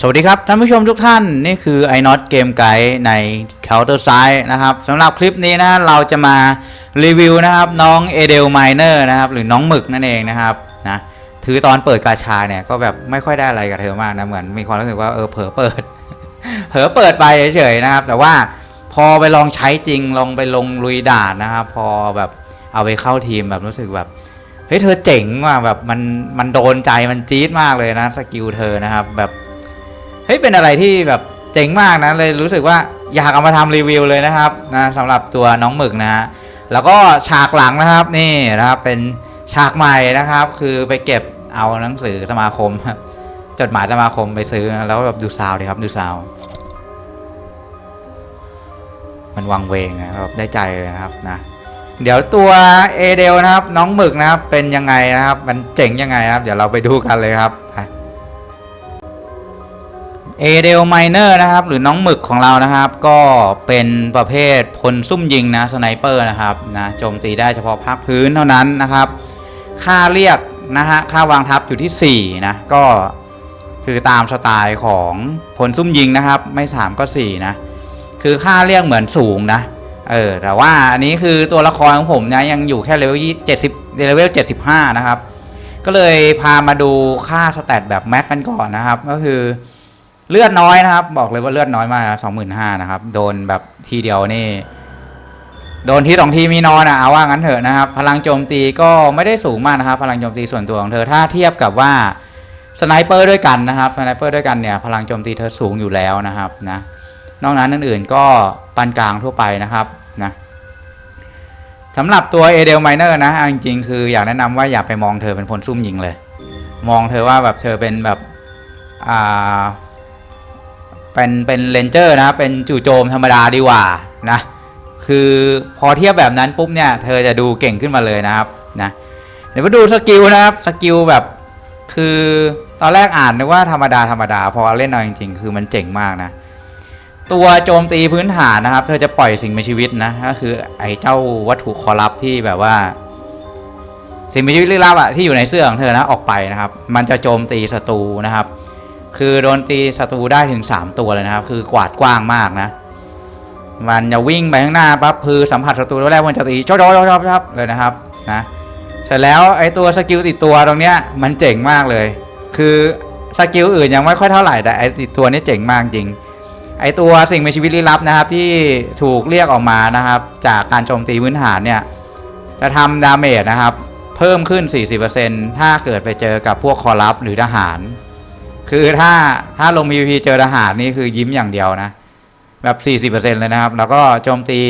สวัสดีครับท่านผู้ชมทุกท่านนี่คือ i n o t เกมไกด์ใน Counter Side นะครับสำหรับคลิปนี้นะเราจะมารีวิวนะครับน้องเอเดลไมเนอร์นะครับหรือน้องหมึกนั่นเองนะครับนะถือตอนเปิดกาชาเนี่ยก็แบบไม่ค่อยได้อะไรกับเธอมากนะเหมือนมีความรู้สึกว่าเออเผลอเปิด เผลอเปิดไปเฉยๆนะครับ แต่ว่าพอไปลองใช้จริงลองไปลงลุยด่านนะครับพอแบบเอาไปเข้าทีมแบบรู้สึกแบบเฮ้ยเธอเจ๋งว่ะแบบมันมันโดนใจมันจี๊ดมากเลยนะสกิลเธอนะครับแบบ เฮ้ยเป็นอะไรที่แบบเจ๋งมากนะเลยรู้สึกว่าอยากเอามาทำรีวิวเลยนะครับนะสำหรับตัวน้องหมึกนะฮะแล้วก็ฉากหลังนะครับนี่นะครับเป็นฉากใหม่นะครับ คือไปเก็บเอาหนังสือสมาคม จดหมายสมาคมไปซื้อแล้วแบบดูซาวดีครับดูซาวมันวังเวงนะครับได้ใจเลยนะครับนะเดี๋ยวตัวเอเดลนะครับ น้องหมึกนะครับเป็นยังไงนะครับ มันเจ๋งยังไงนะครับ เดี๋ยวเราไปดูกันเลยครับไป เอเดลไมเนอร์นะครับ หรือน้องหมึกของเรานะครับ ก็เป็นประเภทพลซุ่มยิงนะสไนเปอร์นะครับนะโจมตีได้เฉพาะภาคพื้นเท่านั้นนะครับ ค่าเรียกนะฮะค่าวางทัพอยู่ที่4นะก็คือตามสไตล์ของพลซุ่มยิงนะครับ ไม่3ก็4นะคือค่าเรียกเหมือนสูงนะเออแต่ว่าอันนี้คือตัวละครของผมนะยังอยู่แค่เลเวล70เลเวล75นะครับ ก็เลยพามาดูค่าสแตทแบบแม็กกันก่อนนะครับ ก็คือ เลือดน้อยนะครับ บอกเลยว่าเลือดน้อยมากสองหมื่นห้านะครับ โดนแบบทีเดียวนี่ โดนที่สองทีมีนอนอะเอาว่างั้นเถอะนะครับ พลังโจมตีก็ไม่ได้สูงมากนะครับ พลังโจมตีส่วนตัวของเธอถ้าเทียบกับว่าสไนเปอร์ด้วยกันนะครับสไนเปอร์ด้วยกันเนี่ยพลังโจมตีเธอสูงอยู่แล้วนะครับนะนอกนั้นอื่นๆก็ปานกลางทั่วไปนะครับนะสำหรับตัวเอเดลไมเนอร์นะอจริงๆคืออยากแนะนำว่าอย่าไปมองเธอเป็นพลซุ่มยิงเลย มองเธอว่าแบบเธอเป็นแบบอ่า เป็นเป็นเลนเจอร์นะ เป็นจู่โจมธรรมดาดีกว่านะ คือพอเทียบแบบนั้นปุ๊บเนี่ย เธอจะดูเก่งขึ้นมาเลยนะครับนะ เดี๋ยวมาดูสกิลนะครับ สกิลแบบคือตอนแรกอ่านนึกว่าธรรมดาธรรมดา พอเล่นเอาจริงๆ คือมันเจ๋งมากนะ ตัวโจมตีพื้นฐานนะครับ เธอจะปล่อยสิ่งมีชีวิตนะ ก็คือไอ้เจ้าวัตถุคอรับที่แบบว่า สิ่งมีชีวิตลึกลับอะที่อยู่ในเสื้อของเธอนะออกไปนะครับ มันจะโจมตีศัตรูนะครับ คือโดนตีศัตรูได้ถึง 3 ตัวเลยนะครับ คือกวาดกว้างมากนะ มันจะวิ่งไปข้างหน้าปั๊บคือสัมผัสศัตรูตัวแรกมันจะตีชอบชอบชอบชอบเลยนะครับนะเสร็จแล้วไอ้ตัวสกิลติดตัวตรงเนี้ยมันเจ๋งมากเลย คือสกิลอื่นยังไม่ค่อยเท่าไหร่แต่ไอ้ติดตัวนี้เจ๋งมากจริงไอ้ตัวสิ่งมีชีวิตลี้ลับนะครับที่ถูกเรียกออกมานะครับ จากการโจมตีพื้นฐานเนี่ยจะทำดาเมจนะครับ เพิ่มขึ้น 40%ถ้าเกิดไปเจอกับพวกคอรับหรือทหาร คือถ้าถ้าลง PVP เจอทหารนี่คือยิ้มอย่างเดียวนะ แบบ 40%เลยนะครับ แล้วก็โจมตี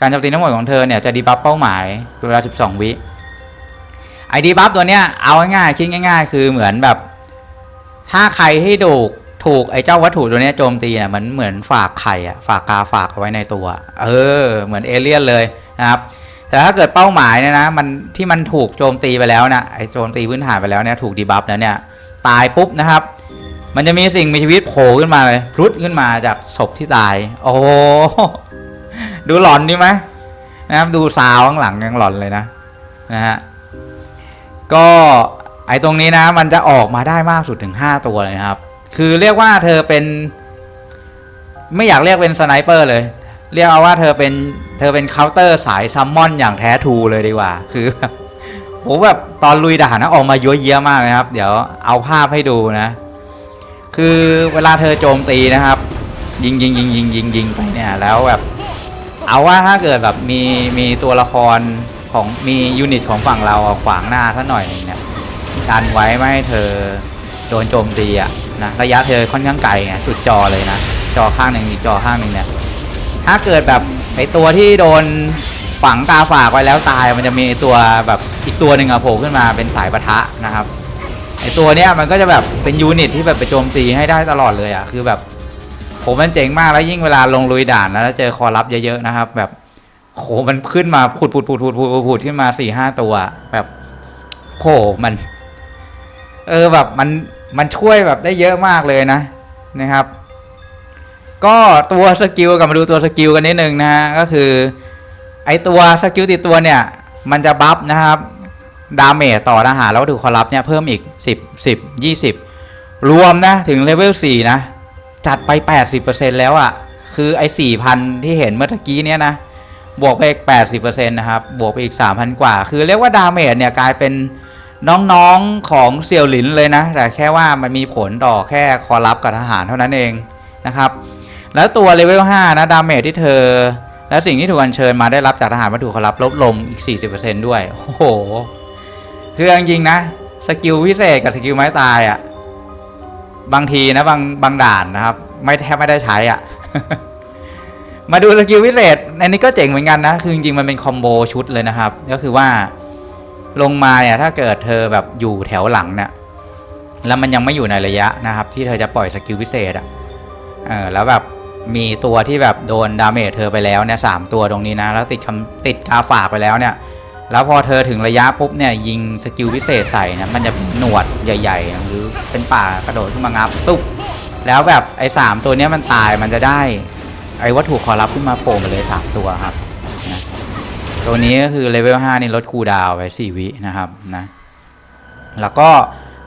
การโจมตีทั้งหมดของเธอเนี่ยจะดีบัฟเป้าหมายเวลา 12 วิไอดีบัฟตัวเนี้ยเอาง่ายๆคิดง่าย ๆ คือเหมือนแบบ ถ้าใครที่ถูกถูกไอเจ้าวัตถุตัวเนี้ยโจมตีเนี่ยมันเหมือนฝากไข่อะฝากกาฝากเอาไว้ในตัว เออ เหมือนเอเลี่ยนเลยนะครับแต่ถ้าเกิดเป้าหมายเนี่ยนะมันที่มันถูกโจมตีไปแล้วนะไอโจมตีพื้นฐานไปแล้วเนี่ยถูกดีบัฟแล้วเนี่ยตายปุ๊บนะครับ มันจะมีสิ่งมีชีวิตโผล่ขึ้นมาเลยพรุดขึ้นมาจากศพที่ตาย โอ้ดูหลอนดีไหมนะครับดูซาวข้างหลังยังหลอนเลยนะนะฮะก็ไอตรงนี้นะ มันจะออกมาได้มากสุดถึง 5 ตัวเลยนะครับ คือเรียกว่าเธอเป็น ไม่อยากเรียกเป็นสไนเปอร์เลย เรียกเอาว่าเธอเป็นเธอเป็นเคาน์เตอร์สายซัมมอนอย่างแท้ทูเลยดีกว่า คือแบบโหแบบตอนลุยด่านนะออกมาเยอะเยะมากนะครับ เดี๋ยวเอาภาพให้ดูนะ คือเวลาเธอโจมตีนะครับ ยิงยิงยิงยิงยิงยิงไปเนี่ยแล้วแบบเอาว่าถ้าเกิดแบบมีมีตัวละครของมียูนิตของฝั่งเราขวางหน้าท่าหน่อยนึงเนี่ยกันไว้ไม่ให้เธอโดนโจมตีอะนะระยะเธอค่อนข้างไกลไงสุดจอเลยนะจอข้างหนึ่งอีกจอข้างหนึ่งเนี่ยถ้าเกิดแบบไอตัวที่โดนฝังตาฝากไว้แล้วตายมันจะมีตัวแบบอีกตัวหนึ่งอะโผล่ขึ้นมาเป็นสายปะทะนะครับ ไอตัวเนี้ยมันก็จะแบบเป็นยูนิตที่แบบไปโจมตีให้ได้ตลอดเลยอะคือแบบโหมันเจ๋งมากแล้วยิ่งเวลาลงลุยด่านแล้วเจอคอรับเยอะๆนะครับ แบบโหมันขึ้นมาผุดผุดผุดผุดผุดผุดผุดขึ้นมาสี่ห้าตัวแบบโหมัน เออแบบมันมันช่วยแบบได้เยอะมากเลยนะนะครับ ก็ตัวสกิลกลับมาดูตัวสกิลกันนิดนึงนะฮะก็คือ ไอตัวสกิลติดตัวเนี่ย มันจะบัฟนะครับ ดาเมจต่อทหารแล้ววัตถุคอรับเนี่ยเพิ่มอีก 10 10 20 รวมนะถึงเลเวล4นะ จัดไป 80%แล้วอะ่ะ คือไอ้4,000 ที่เห็นเมื่อกี้เนี้ยนะ บวกไปอีก 80%นะครับ บวกไปอีก 3,000 กว่า คือเรียกว่าดาเมจเนี่ยกลายเป็นน้องๆของเซียวหลินเลยนะ แต่แค่ว่ามันมีผลต่อแค่คอรับกับทหารเท่านั้นเองนะครับ แล้วตัวเลเวล5นะดาเมจที่เธอและสิ่งที่ถูกอัญเชิญมาได้รับจากทหารวัตถุคอรับลดลงอีก 40%ด้วย โอ้โห คือจริงๆนะ สกิลพิเศษกับสกิลไม้ตายอะ่ะ บางทีนะบางบางด่านนะครับ ไม่แทบไม่ได้ใช้อะ่ะ มาดูสกิลพิเศษอันนี้ก็เจ๋งเหมือนกันนะ คือจริงๆมันเป็นคอมโบชุดเลยนะครับ ก็คือว่าลงมาเนี่ยถ้าเกิดเธอแบบอยู่แถวหลังเนี่ยแล้วมันยังไม่อยู่ในระยะนะครับ ที่เธอจะปล่อยสกิลพิเศษอะ่ะเออแล้วแบบมีตัวที่แบบโดนดาเมจเธอไปแล้วเนี่ยสามตัวตรงนี้นะ แล้วติดคำติดกาฝากไปแล้วเนี่ย แล้วพอเธอถึงระยะปุ๊บเนี่ยยิงสกิลพิเศษใส่นี่ยมันจะหนวดใหญ่ๆ หรือเป็นป่ากระโดดขึ้นมางับตุ๊บแล้วแบบไอ้สามตัวเนี้ยมันตายมันจะได้ ไอ้วัตถุขอรับขึ้นมาโผล่มาเลย 3 ตัวครับนะตัวนี้ก็คือเลเวล5นี่ลดคูดาวน์ไป4วินะครับนะแล้วก็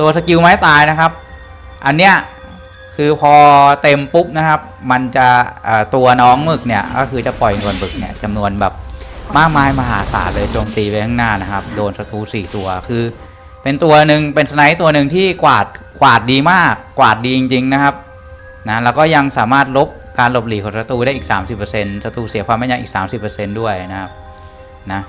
ตัวสกิลไม้ตายนะครับ อันเนี้ยคือพอเต็มปุ๊บนะครับ มันจะตัวน้องหมึกเนี่ยก็คือจะปล่อยนวลหมึกเนี่ยจำนวนแบบ มากมายมหาศาลเลยโจมตีไปข้างหน้านะครับ โดนศัตรู4ตัวคือ เป็นตัวหนึ่งเป็นสไนป์ตัวหนึ่งที่กวาดกวาดดีมาก กวาดดีจริง ๆนะครับนะแล้วก็ยังสามารถลบการหลบหลีกของศัตรูได้อีก 30%ศัตรูเสียความแม่นยำอีก 30%ด้วยนะครับนะ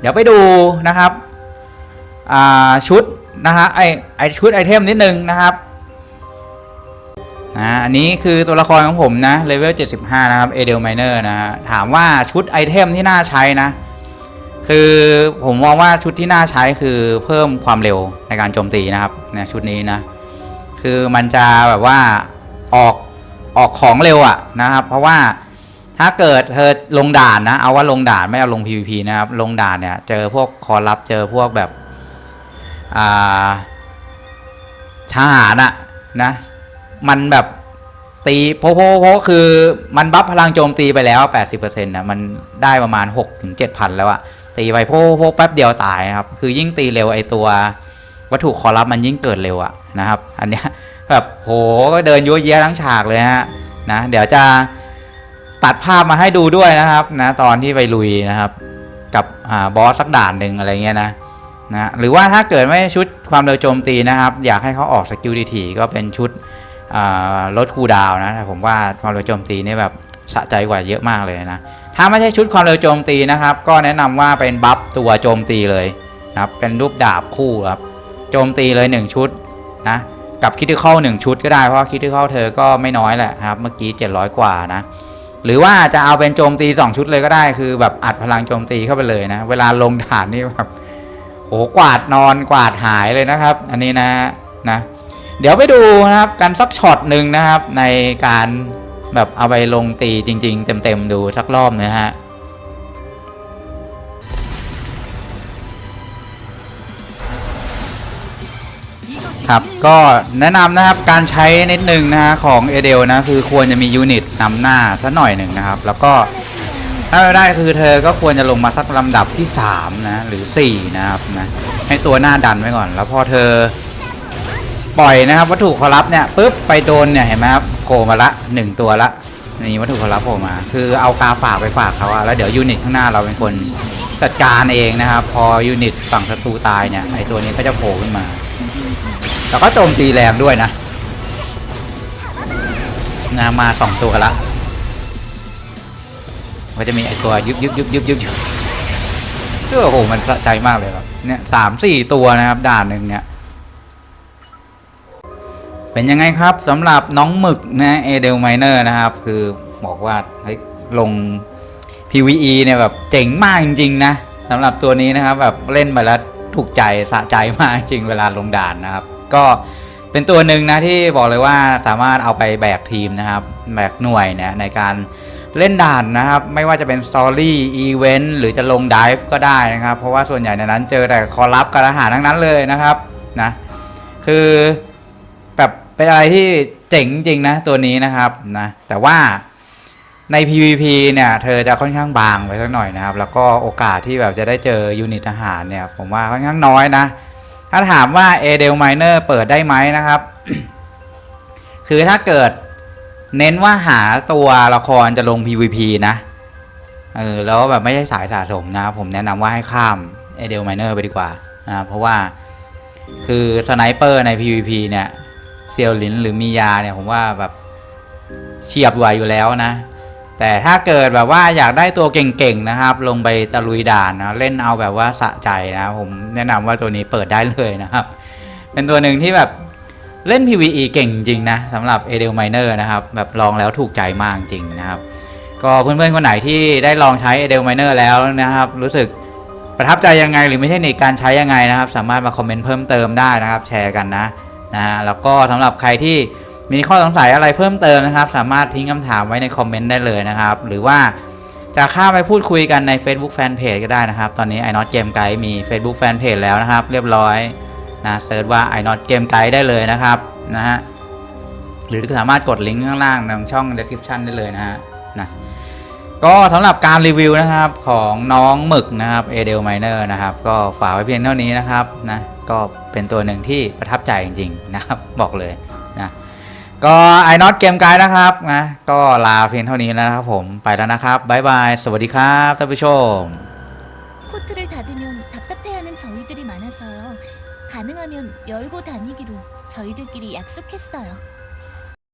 เดี๋ยวไปดูนะครับอ่าชุดนะฮะไอไอชุดไอเทมนิดนึงนะครับ นะอันนี้คือตัวละครของผมนะเลเวล 75 นะครับเอเดลไมเนอร์นะถามว่าชุดไอเทมที่น่าใช้นะ คือผมมองว่าชุดที่น่าใช้คือเพิ่มความเร็วในการโจมตีนะครับเนี่ยชุดนี้นะ คือมันจะแบบว่าออกออกของเร็วอะนะครับ เพราะว่าถ้าเกิดเธอลงด่านนะ เอาว่าลงด่านไม่เอาลง PVP นะครับ ลงด่านเนี่ยเจอพวกคอรับเจอพวกแบบทหารอะนะ มันแบบตีโพโพโพคือมันบัฟพลังโจมตีไปแล้ว 80%นะมันได้ประมาณ 6-7,000แล้วอะตีไปโพโพแป๊บเดียวตายนะครับ คือยิ่งตีเร็วไอตัววัตถุคอรับมันยิ่งเกิดเร็วอะนะครับ อันเนี้ยแบบโหก็เดินยั่วเยี้ยทั้งฉากเลยฮะนะเดี๋ยวจะตัดภาพมาให้ดูด้วยนะครับนะตอนที่ไปลุยนะครับกับอบอสสักด่านหนึ่งอะไรเงี้ยนะนะหรือว่าถ้าเกิดไม่ชุดความเร็วโจมตีนะครับ อยากให้เขาออกสกิลดีทีก็เป็นชุด ลดคูดาวนะแต่ผมว่าความเร็วโจมตีนี่แบบสะใจกว่าเยอะมากเลยนะ ถ้าไม่ใช่ชุดความเร็วโจมตีนะครับ ก็แนะนำว่าเป็นบัฟตัวโจมตีเลยนะครับ เป็นรูปดาบคู่ครับโจมตีเลย 1 ชุดนะ กับคิด i ค a ลหนึ่งชุดก็ได้ เพราะคิด i ค a ลเธอก็ไม่น้อยแหละครับ เมื่อกี้ 700 กว่านะ หรือว่าจะเอาเป็นโจมตี 2 ชุดเลยก็ได้ คือแบบอัดพลังโจมตีเข้าไปเลยนะ เวลาลงฐานนี่แบบโหกวาดนอนกวาดหายเลยนะครับ อันนี้นะนะ เดี๋ยวไปดูนะครับกันสักช็อตหนึ่งนะครับ ในการแบบเอาไปลงตีจริง ๆ เต็มๆดูสักรอบนะฮะครับก็แนะนำนะครับการใช้นิดนึงนะฮะของเอเดลนะคือควรจะมียูนิตนำหน้าสักหน่อยหนึ่งนะครับ แล้วก็ถ้าไม่ได้คือเธอก็ควรจะลงมาสักลำดับที่ 3 นะ หรือ 4 นะครับนะให้ตัวหน้าดันไว้ก่อน แล้วพอเธอ ปล่อยนะครับ วัตถุคอรับเนี่ยปุ๊บไปโดนเนี่ยเห็นไหมครับโผล่มาละ1ตัวละนี่วัตถุคอรับโผล่มา คือเอากาฝากไปฝากเขาอะแล้วเดี๋ยวยูนิตข้างหน้าเราเป็นคนจัดการเองนะครับ พอยูนิตฝั่งศัตรูตายเนี่ยไอตัวนี้ก็จะโผล่ขึ้นมาแต่ก็โจมตีแรงด้วยนะนะมาสองตัวละก็จะมีไอตัวยุบยุบยุบยุบยุบยุบก็โอ้โหมันสะใจมากเลยครับเนี่ยสามสี่ตัวนะครับด่านหนึ่งเนี่ย เป็นยังไงครับสำหรับน้องหมึกนะเอเดลไมเนอร์นะครับ คือบอกว่าเฮ้ยลง PVE เนี่ยแบบเจ๋งมากจริงๆนะสำหรับตัวนี้นะครับแบบเล่นไปแล้วถูกใจสะใจมากจริงเวลาลงด่านนะครับ ก็เป็นตัวหนึ่งนะที่บอกเลยว่าสามารถเอาไปแบกทีมนะครับ แบกหน่วยเนี่ยในการเล่นด่านนะครับ ไม่ว่าจะเป็นสตอรี่อีเวนต์หรือจะลงดิฟก็ได้นะครับ เพราะว่าส่วนใหญ่ในนั้นเจอแต่คอรับกับอาหารทั้งนั้นเลยนะครับนะคือ แบบเป็นอะไรที่เจ๋งจริงนะตัวนี้นะครับนะแต่ว่าใน PVP เนี่ยเธอจะค่อนข้างบางไปสักหน่อยนะครับ แล้วก็โอกาสที่แบบจะได้เจอยูนิตอาหารเนี่ยผมว่าค่อนข้างน้อยนะ ถ้าถามว่า a d e l Miner เปิดได้ไหมนะครับ คือถ้าเกิดเน้นว่าหาตัวละครจะลง PVP นะเออแล้วแบบไม่ใช่สายสะสมนะผมแนะนำว่าให้ข้ามเอเดลไมเนอร์ไปดีกว่านะเพราะว่าคือสไนเปอร์ใน PVP เนี่ย เซียวลินหรือมียาเนี่ยผมว่าแบบเฉียบกว่าอยู่แล้วนะ แต่ถ้าเกิดแบบว่าอยากได้ตัวเก่งๆนะครับ ลงไปตะลุยด่านนะเล่นเอาแบบว่าสะใจนะผมแนะนำว่าตัวนี้เปิดได้เลยนะครับ เป็นตัวหนึ่งที่แบบเล่น PVE เก่งจริงนะสำหรับ a d e l Miner นะครับแบบลองแล้วถูกใจมากจริงนะครับ ก็เพื่อนๆคนไหนที่ได้ลองใช้ a d e l Miner แล้วนะครับ รู้สึกประทับใจยังไงหรือไม่ใช่ในการใช้ยังไงนะครับ สามารถมาคอมเมนต์เพิ่มเติมได้นะครับ แชร์กันนะ นะฮะแล้วก็สำหรับใครที่มีข้อสงสัยอะไรเพิ่มเติมนะครับ สามารถทิ้งคำถามไว้ในคอมเมนต์ได้เลยนะครับ หรือว่าจะเข้าไปพูดคุยกันใน Facebook Fanpage ก็ได้นะครับ ตอนนี้ i n o t Game Guide มี Facebook Fanpage แล้วนะครับ เรียบร้อยนะเซิร์ชว่า i n o t Game Guide ได้เลยนะครับนะฮะหรือสามารถกดลิงก์ข้างล่างในช่อง description ได้เลยนะฮะนะก็สำหรับการรีวิวนะครับของน้องหมึกนะครับ a d e l Miner นะครับ ก็ฝากไว้เพียงเท่านี้นะครับนะ ก็เป็นตัวหนึ่งที่ประทับใจจริงๆนะครับ บอกเลยนะ ก็ไอ o อตเกมไกด์นะครับนะก็ลาเพียงเท่านี้แล้วนะครับผมไปแล้วนะครับบ๊ายบาย สวัสดีครับท่านผู้ชม 코트를 닫으면 답답해하는 저희들이 많아서요. 가능하면 열고 다니기로 저희들끼리 약속했어요.